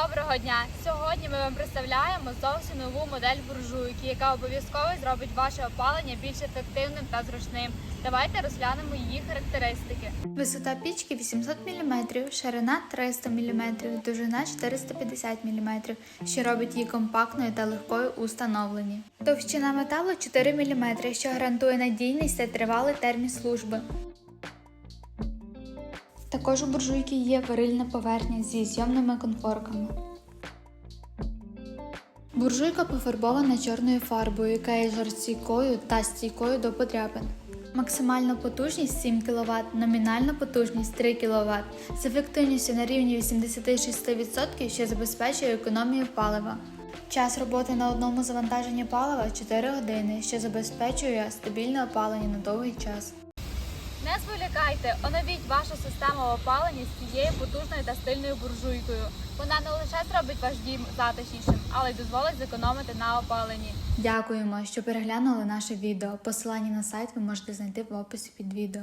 Доброго дня! Сьогодні ми вам представляємо зовсім нову модель буржуйки, яка обов'язково зробить ваше опалення більш ефективним та зручним. Давайте розглянемо її характеристики. Висота пічки 800 мм, ширина 300 мм, довжина 450 мм, що робить її компактною та легкою у встановленні. Товщина металу 4 мм, що гарантує надійність та тривалий термін служби. Також у буржуйки є варильна поверхня зі зйомними конфорками. Буржуйка пофарбована чорною фарбою, яка є жарстійкою та стійкою до подряпин. Максимальна потужність 7 кВт, номінальна потужність 3 кВт з ефективністю на рівні 86%, що забезпечує економію палива. Час роботи на одному завантаженні палива 4 години, що забезпечує стабільне опалення на довгий час. Не зволікайте, оновіть вашу систему опалення з цією потужною та стильною буржуйкою. Вона не лише зробить ваш дім затишнішим, але й дозволить зекономити на опаленні. Дякуємо, що переглянули наше відео. Посилання на сайт ви можете знайти в описі під відео.